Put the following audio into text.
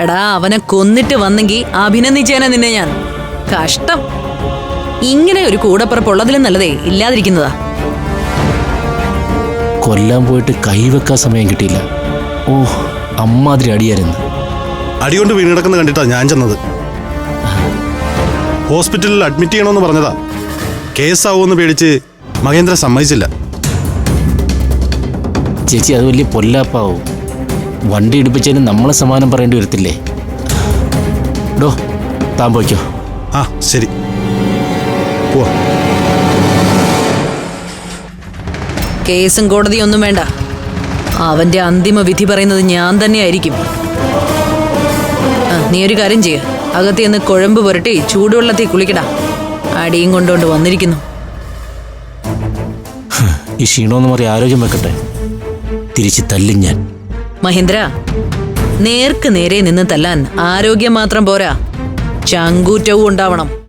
എടാ അവനെ കൊന്നിട്ട് വന്നെങ്കിൽ അഭിനന്ദിച്ചേനെ നിന്നെ ഞാൻ. കഷ്ടം. ഇങ്ങനെ ഒരു കൂടപ്പുറപ്പുള്ളതിലും നല്ലതേ ഇല്ലാതിരിക്കുന്നതാ. കൊല്ലാൻ പോയിട്ട് കൈവെക്കാൻ സമയം കിട്ടിയില്ല. ഓ അമ്മാതിരി അടിയായിരുന്നു. അടികൊണ്ട് വീണ് കിടക്കുന്ന കണ്ടിട്ടാ ഞാൻ ചെന്നത്. ഹോസ്പിറ്റലിൽ അഡ്മിറ്റ് ചെയ്യണമെന്ന് പറഞ്ഞതാ. കേസാവുമെന്ന് പേടിച്ച് മഹേന്ദ്ര സമ്മതിച്ചില്ല. ചേച്ചി അത് വലിയ പൊല്ലാപ്പാവും? വണ്ടി ഇടിപ്പിച്ചതിന് നമ്മളെ സമാനം പറയേണ്ടി വരത്തില്ലേ? ഡോ താൻ പോയിക്കോ. ആ ശരി. പോവാ. കേസും കോടതിയൊന്നും ഒന്നും വേണ്ട. അവന്റെ അന്തിമ വിധി പറയുന്നത് ഞാൻ തന്നെയായിരിക്കും. ആ, നീ ഒരു കാര്യം ചെയ്യ. അകത്ത് നിന്ന് കുഴമ്പ് പുരട്ടി ചൂടുവെള്ളത്തിൽ കുളിക്കടാ. അടിയും കൊണ്ടുകൊണ്ട് വന്നിരിക്കുന്നു. ഈ ക്ഷീണമെന്ന് പറയും ആരോഗ്യം വെക്കട്ടെ. തിരിച്ച് തല്ലും ഞാൻ. മഹേന്ദ്ര നേർക്ക് നേരെ നിന്ന് തല്ലാൻ ആരോഗ്യം മാത്രം പോരാ. ചങ്കൂറ്റവും ഉണ്ടാവണം.